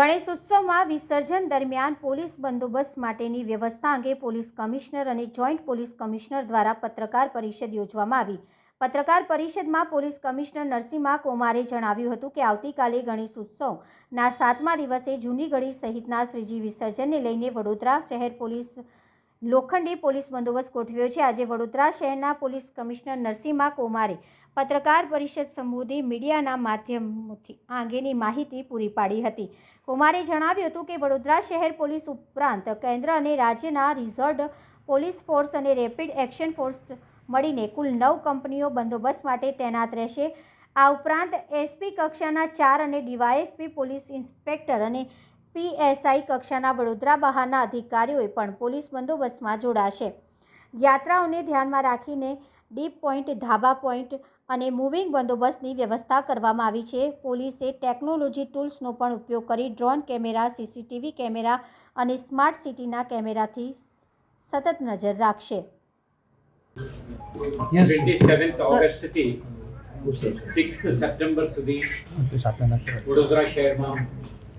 ગણેશ ઉત્સવમાં વિસર્જન દરમિયાન પોલીસ બંદોબસ્ત માટેની વ્યવસ્થા અંગે પોલીસ કમિશનર અને જોઈન્ટ પોલીસ કમિશનર દ્વારા પત્રકાર પરિષદ યોજવામાં આવી. પત્રકાર પરિષદમાં પોલીસ કમિશનર નરસિંહા કુમારે જણાવ્યું હતું કે આવતીકાલે ગણેશ ઉત્સવના સાતમા દિવસે જૂની ગળી સહિતના શ્રીજી વિસર્જનને લઈને વડોદરા શહેર પોલીસ લોખંડી પોલીસ બંદોબસ્ત ગોઠવ્યો છે. આજે વડોદરા શહેરના પોલીસ કમિશનર નરસિંહા કુમારે પત્રકાર પરિષદ સંબોધી મીડિયાના માધ્યમથી આ અંગેની માહિતી પૂરી પાડી હતી. કુમારે જણાવ્યું હતું કે વડોદરા શહેર પોલીસ ઉપરાંત કેન્દ્ર અને રાજ્યના રિઝર્વ પોલીસ ફોર્સ અને રેપિડ એક્શન ફોર્સ મળીને કુલ નવ કંપનીઓ બંદોબસ્ત માટે તૈનાત રહેશે. આ ઉપરાંત એસપી કક્ષાના ચાર અને ડીવાયએસપી પોલીસ ઇન્સ્પેક્ટર અને પીએસઆઈ કક્ષાના વડોદરા બહારના અધિકારીઓએ પણ પોલીસ બંદોબસ્તમાં જોડાશે. યાત્રાઓને ધ્યાનમાં રાખીને ડીપ પોઈન્ટ, ધાબા પોઈન્ટ અને મૂવિંગ બંદોબસ્તની વ્યવસ્થા કરવામાં આવી છે. પોલીસે ટેકનોલોજી ટૂલ્સનો પણ ઉપયોગ કરી ડ્રોન કેમેરા સીસીટીવી કેમેરા અને સ્માર્ટ સિટીના કેમેરાથી સતત નજર રાખશે. ઓગસ્ટથી સપ્ટેમ્બર સુધી વડોદરા શહેરમાં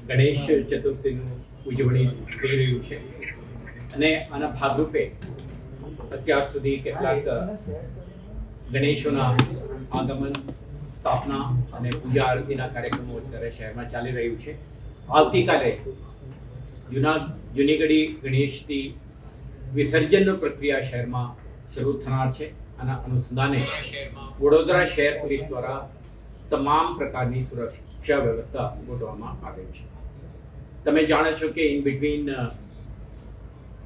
ગણેશ ચતુર્થીનું ઉજવણી થઈ રહ્યું છે. અને આના ભાગરૂપે અત્યાર સુધી કેટલાક ગણેશોના આગમન, સ્થાપના અને પૂજા આરતીના કાર્યક્રમો અત્યારે શહેરમાં ચાલી રહ્યું છે. આવતીકાલે જૂના, જૂનીગઢી ગણેશથી વિસર્જનની પ્રક્રિયા શહેરમાં શરૂ થનાર છે. આના અનુસંધાને વડોદરા શહેર પોલીસ દ્વારા તમામ પ્રકારની સુરક્ષા વ્યવસ્થા ગોઠવવામાં આવેલ છે. તમે જાણો છો કે ઇન બિટવીન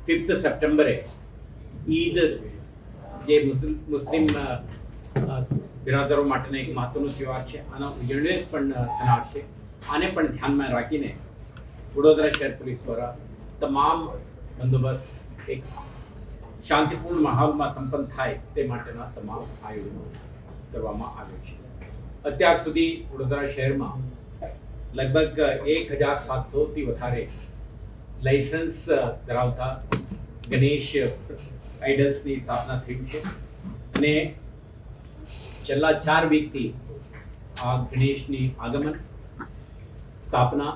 ફિફ્થ સપ્ટેમ્બરે ઈદ જે મુસ્લિમ બિરાદરો માટેનો એક મહત્વનો તહેવાર છે. આના ઉજવણી પણ થનાર છે. આને પણ ધ્યાનમાં રાખીને વડોદરા શહેર પોલીસ દ્વારા તમામ બંદોબસ્ત એક શાંતિપૂર્ણ માહોલમાં સંપન્ન થાય તે માટેના તમામ આયોજનો કરવામાં આવ્યું છે. અત્યાર સુધી વડોદરા શહેરમાં લગભગ એક હજાર સાતસોથી વધારે લાઇસન્સ ધરાવતા ગણેશ આઇડલ્સની સ્થાપના થઈ છે. અને છેલ્લા ચાર વીકથી આ ગણેશની આગમન, સ્થાપના,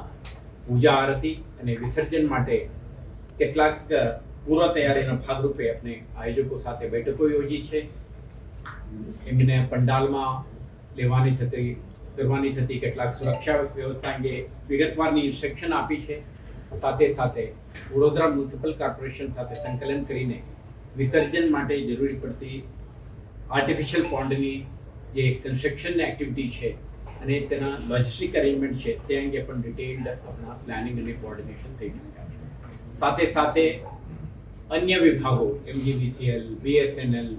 પૂજા આરતી અને વિસર્જન માટે કેટલાક પૂર્વ તૈયારીના ભાગરૂપે આપણે આયોજકો સાથે બેઠકો યોજી છે. એમને પંડાલમાં લેવાની થતી, કરવાની થતી કેટલાક સુરક્ષા વ્યવસ્થા અંગે વિગતવારની ઇન્સ્ટ્રક્શન આપી છે. સાથે સાથે વડોદરા મ્યુનિસિપલ કોર્પોરેશન સાથે સંકલન કરીને વિસર્જન માટે જરૂરી પડતી આર્ટિફિશિયલ પોન્ડની જે કન્સ્ટ્રક્શનની એક્ટિવિટી છે અને તેના લોજિસ્ટિક અરેન્જમેન્ટ છે, તે અંગે પણ ડિટેલ્ડ આપણા પ્લાનિંગ અને કોઓર્ડિનેશન થઈ ચૂક્યા સાથે સાથે અન્ય વિભાગો MGBCL BSNL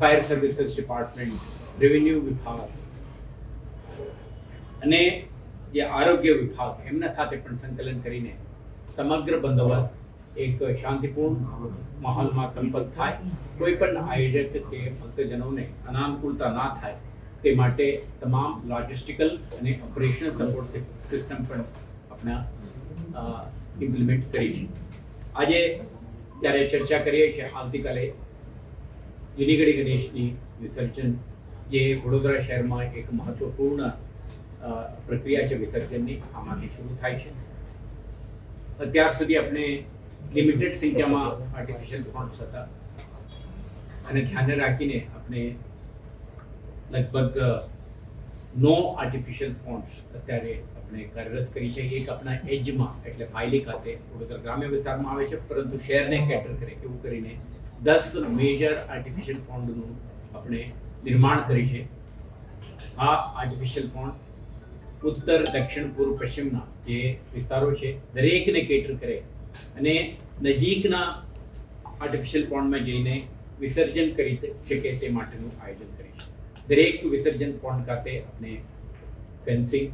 fire services department revenue વિભાગ અને જે આરોગ્ય વિભાગ, એમના સાથે પણ સંકલન કરીને સમગ્ર બંદોબસ્ત એક શાંતિપૂર્ણ માહોલમાં સંપન્ન થાય. કોઈ પણ આયોજક કે ભક્તજનોને અનાનુકૂળતા ના થાય, તે માટે તમામ લોજિસ્ટિકલ અને ઓપરેશનલ સપોર્ટ સિસ્ટમ પણ આપણા ઇમ્પ્લિમેન્ટ કરી છે આજે ત્યારે ચર્ચા કરીએ છીએ આવતીકાલે જૂનીગઢી ગણેશની વિસર્જન, જે વડોદરા શહેરમાં એક મહત્વપૂર્ણ પ્રક્રિયા છે વિસર્જનની, આમાંથી શરૂ થાય છે. અત્યાર સુધી આપણે લિમિટેડ સંખ્યામાં આર્ટિફિશિયલ ફોન્ટ્સ હતા. અને ધ્યાને રાખીને આપણે લગભગ નો આર્ટિફિશિયલ ફોન્ટ્સ અત્યારે આપણે કાર્યરત કરી છે. એક આપણા એજમાં, એટલે ફાઇલી ખાતે વડોદરા ગ્રામ્ય વિસ્તારમાં આવે છે, પરંતુ શહેરને કેટર કરે એવું કરીને દસ મેજર આર્ટિફિશિયલ ફોન્ડનું આપણે નિર્માણ કરી છે. આ આર્ટિફિશિયલ ફોન્ડ ઉત્તર, દક્ષિણ, પૂર્વ, પશ્ચિમના જે વિસ્તારો છે, દરેકને કેટર કરે અને નજીકના આર્ટિફિશિયલ પોન્ડમાં જઈને વિસર્જન કરી શકે તે માટેનું આયોજન કરી દરેક વિસર્જન પોન્ડ ખાતે આપણે ફેન્સિંગ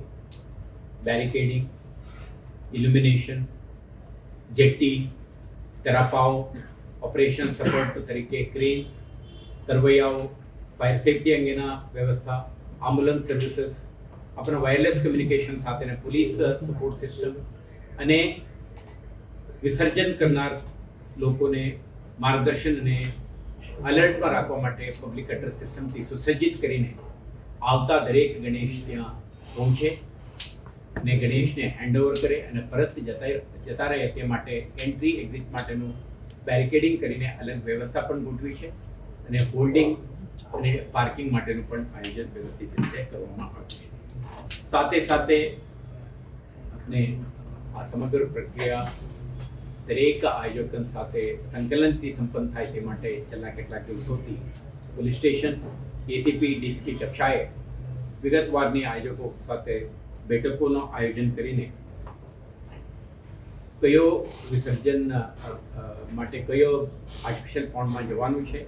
બેરિકેડિંગ ઇલ્યુમિનેશન જેટ્ટી તરાપાઓ ઓપરેશન સપોર્ટ તરીકે ક્રેન્સ તરવૈયાઓ ફાયર સેફટી અંગેના વ્યવસ્થા આમ્બ્યુલન્સ સર્વિસીસ આપણા વાયરલેસ કમ્યુનિકેશન સાથેના પોલીસ સપોર્ટ સિસ્ટમ અને વિસર્જન કરનાર લોકોને માર્ગદર્શન અને અલર્ટમાં રાખવા માટે પબ્લિક અડ્રેસ સિસ્ટમથી સુસજ્જિત કરીને આવતા દરેક ગણેશ ત્યાં પહોંચે અને ગણેશને હેન્ડઓવર કરે અને પરત જતા જતા રહે તે માટે એન્ટ્રી એક્ઝિટ માટેનું બેરિકેડિંગ કરીને અલગ વ્યવસ્થા પણ ગોઠવી છે અને હોલ્ડિંગ અને પાર્કિંગ માટેનું પણ આયોજન વ્યવસ્થિત રીતે કરવામાં આવ્યું છે. સાથે સાથે આપણે આ સમગ્ર પ્રક્રિયા દરેક આયોજન સાથે સંકલનથી સંપન્ન થાય તે માટે છેલ્લા કેટલાક દિવસોથી પોલીસ સ્ટેશન, એસીપી, ડીસીપી કક્ષાએ વિગતવારની આયોજકો સાથે બેઠકોનું આયોજન કરીને કયો વિસર્જન માટે કયો આર્ટિફિશિયલ પોન્ડમાં જવાનું છે,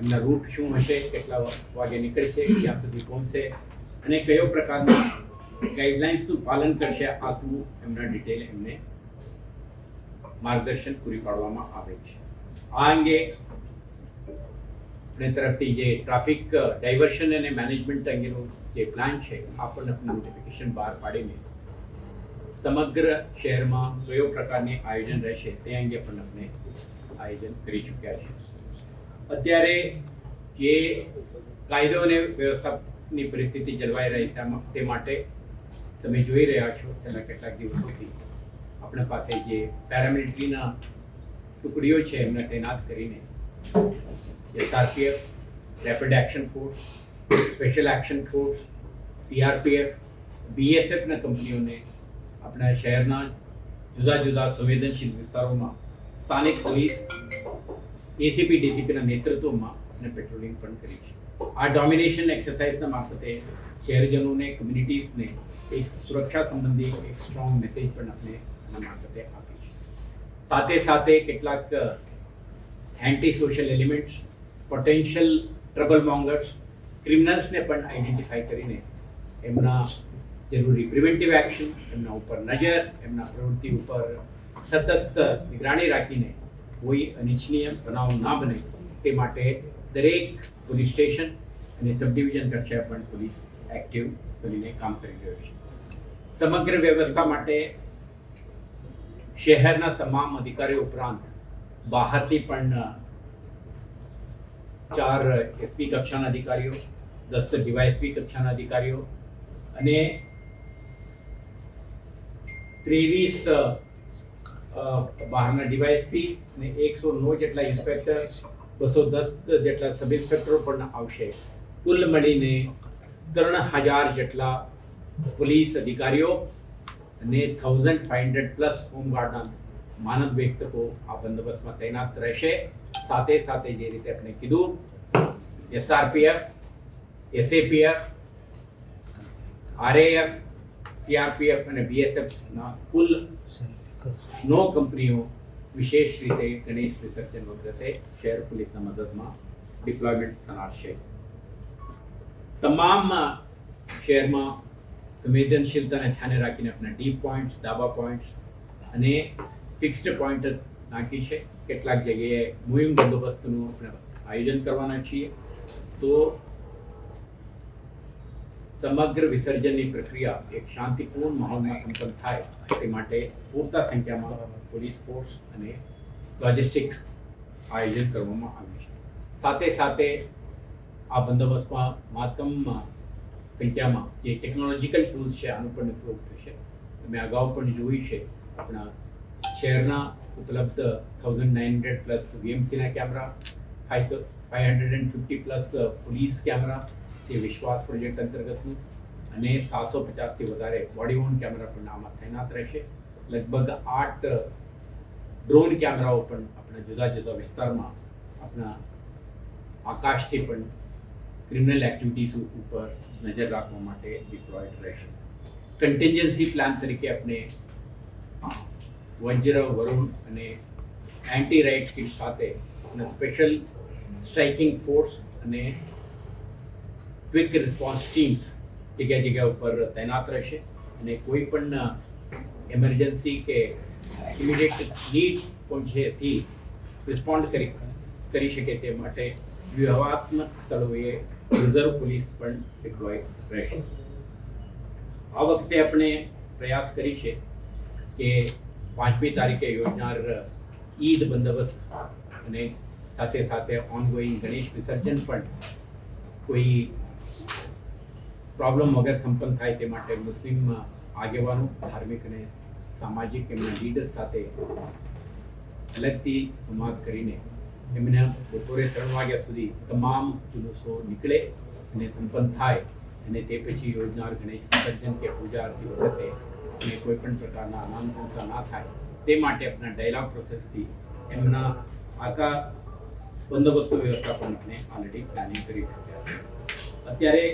એમના રૂટ શું હશે, કેટલા વાગે નીકળશે, ક્યાં સુધી પહોંચશે, અને કયો પ્રકારના ગાઈડલાઇન્સનું પાલન કરશે આટલું એમના ડિટેલ એમને માર્ગદર્શન પૂરી પાડવામાં આવે છે. આ અંગે આપણે તરફથી જે ટ્રાફિક ડાયવર્શન અને મેનેજમેન્ટ અંગેનો જે પ્લાન છે, આ પણ આપણે નોટિફિકેશન બહાર પાડીને સમગ્ર શહેરમાં કયો પ્રકારની આયોજન રહેશે તે અંગે પણ આપણે આયોજન કરી ચૂક્યા છે અત્યારે જે કાયદો અને વ્યવસ્થાની પરિસ્થિતિ જળવાઈ રહી તે માટે તમે જોઈ રહ્યા છો, છેલ્લા કેટલાક દિવસોથી આપણા પાસે જે પેરામિલિટરીના ટુકડીઓ છે, એમને તૈનાત કરીને SRPF rapid action force special action force CRPF બીએસએફના કંપનીઓને આપણા શહેરના જુદા જુદા સંવેદનશીલ વિસ્તારોમાં સ્થાનિક પોલીસ એસીપી ડીસીપીના નેતૃત્વમાં અને પેટ્રોલિંગ પણ કરી છે. આ ડોમિનેશન એક્સરસાઇઝના મારફતે શહેરજનોને કમ્યુનિટીઝને એક સુરક્ષા સંબંધી એક સ્ટ્રોંગ મેસેજ પણ આપણે એના મારફતે આપી છે સાથે સાથે કેટલાક anti social elements potential trouble mongers ક્રિમિનલ્સને પણ આઈડેન્ટિફાઈ કરીને એમના જરૂરી પ્રિવેન્ટિવ એક્શન એમના ઉપર નજર, એમના પ્રવૃત્તિ ઉપર સતત નિગરાણી રાખીને કોઈ અનિચ્છનીય બનાવ ના બને તે માટે દરેક પોલીસ સ્ટેશન અને સબ ડિવિઝન કક્ષાએ પણ પોલીસ એક્ટિવ બનીને કામ કરી રહ્યો છે. સમગ્ર વ્યવસ્થા માટે શહેરના તમામ અધિકારીઓ ઉપરાંત બહારથી પણ ચાર એસપી કક્ષાના અધિકારીઓ, દસ ડીવાયએસપી કક્ષાના અધિકારીઓ અને ત્રેવીસ બહારના ડીવાયએસપી અને એકસો નવ જેટલા ઇન્સ્પેક્ટર, બસો દસ જેટલા સબ ઇન્સ્પેક્ટરો પણ આવશે. કુલ મળીને ત્રણ હજાર જેટલા પોલીસ અધિકારીઓ અને થાઉઝન્ડ ફાઇવ હંડ્રેડ પ્લસ હોમગાર્ડના માનદ વ્યક્તકો આ બંદોબસ્તમાં તૈનાત રહેશે. સાથે સાથે જે રીતે આપણે કીધું એસઆરપીએફ એસએપીએફ આરએએફ સીઆરપીએફ અને બીએસએફના કુલ નો કંપનીઓ વિશેષ રીતે ગણેશ વિસર્જન વખતે શહેર પોલીસના મદદમાં ડિપ્લોયમેન્ટ થનાર છે. તમામ શહેરમાં સંવેદનશીલતાને ધ્યાને રાખીને આપણા ડીપ પોઈન્ટ્સ ડાબા પોઈન્ટ્સ અને ફિક્સ્ડ પોઈન્ટ નાખી છે. કેટલાક જગ્યાએ મુહિમ બંદોબસ્તનું આપણે આયોજન કરવાના છીએ. તો સમગ્ર વિસર્જનની પ્રક્રિયા એક શાંતિપૂર્ણ માહોલમાં સંપન્ન થાય તે માટે પૂરતા સંખ્યામાં પોલીસ ફોર્સ અને લોજિસ્ટિક્સ આયોજન કરવામાં આવ્યું છે. સાથે સાથે આ બંદોબસ્તમાં મહત્તમ સંખ્યામાં જે ટેકનોલોજીકલ ટૂલ્સ છે, આનો પણ ઉપયોગ થશે. તમે અગાઉ પણ જોયું છે, આપણા શહેરના ઉપલબ્ધ thousand nine hundred plus વીએમસીના camera five five hundred and fifty plus police camera એ વિશ્વાસ પ્રોજેક્ટ અંતર્ગતનું અને સાતસો પચાસથી વધારે બોડી કેમેરા પણ આમાં તૈનાત રહેશે. લગભગ આઠ ડ્રોન કેમેરાઓ પણ આપણા જુદા જુદા વિસ્તારમાં આપણા આકાશથી પણ ક્રિમિનલ એક્ટિવિટીઝ ઉપર નજર રાખવા માટે ડિપ્લોયડ રહેશે. કન્ટેન્જન્સી પ્લાન તરીકે આપણે વજ્ર, વરુણ અને એન્ટી રાઇટ કિટ સાથે અને સ્પેશિયલ સ્ટ્રાઇકિંગ ફોર્સ અને ક્વિક રિસ્પોન્સ ટીમ્સ જગ્યા જગ્યા ઉપર તૈનાત રહેશે. અને કોઈ પણ એમરજન્સી કે ઇમિડિયેટ નીડ પહોંચેથી રિસ્પોન્ડ કરી કરી શકે તે માટે વ્યૂહાત્મક સ્થળોએ રિઝર્વ પોલીસ પણ ડિપ્લોય રહેશે. આ વખતે આપણે પ્રયાસ કરી છે કે પાંચમી તારીખે યોજનાર ઈદ બંદોબસ્ત અને સાથે સાથે ઓનગોઈંગ ગણેશ વિસર્જન પણ કોઈ પ્રોબ્લેમ વગર સંપન્ન થાય તે માટે મુસ્લિમ આગેવાનો, ધાર્મિક અને સામાજિક એમના લીડર સાથે અલગથી સંવાદ કરીને એમને બપોરે ત્રણ વાગ્યા સુધી તમામ જુલુસો નીકળે અને સંપન્ન થાય. અને તે પછી યોજનાર ગણેશ વિસર્જન કે પૂજા આરતી વખતે અને કોઈ પણ પ્રકારના અનાનુકૂળતા ના થાય, તે માટે આપણા ડાયલોગ પ્રોસેસથી એમના આખા બંદોબસ્ત વ્યવસ્થાપન આપણે ઓલરેડી પ્લાનિંગ કરી રહ્યા અત્યારે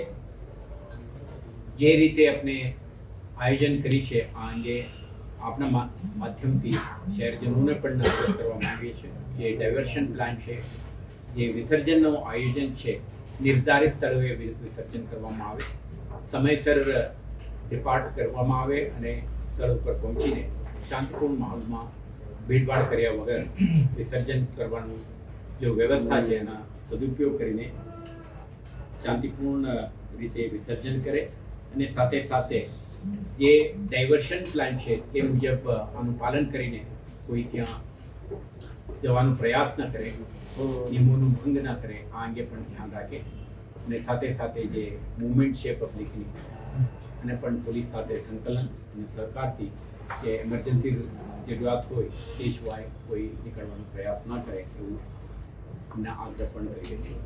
જે રીતે આપણે આયોજન કરી છે, આ અંગે આપણા માધ્યમથી શહેરજનોને પણ નક્કી કરવા માંગીએ છીએ જે ડાયવર્શન પ્લાન છે, જે વિસર્જનનું આયોજન છે, નિર્ધારિત સ્થળોએ વિસર્જન કરવામાં આવે. સમયસર ડિપાર્ટ કરવામાં આવે અને સ્થળ ઉપર પહોંચીને શાંતિપૂર્ણ માહોલમાં ભીડભાડ કર્યા વગર વિસર્જન કરવાનું જો વ્યવસ્થા છે, એના સદુપયોગ કરીને શાંતિપૂર્ણ રીતે વિસર્જન કરે અને સાથે સાથે જે ડાયવર્શન પ્લાન છે તે મુજબ આનું પાલન કરીને કોઈ ત્યાં જવાનો પ્રયાસ ન કરે નિયમોનું ભંગ ન કરે આ અંગે પણ ધ્યાન રાખે. અને સાથે સાથે જે મુવમેન્ટ છે પબ્લિકની અને પણ પોલીસ સાથે સંકલન અને સહકારથી જે એમરજન્સી જરૂરિયાત હોય તે સિવાય કોઈ નીકળવાનો પ્રયાસ ન કરે એવું અમને આગ્રહ પણ કરીએ છીએ.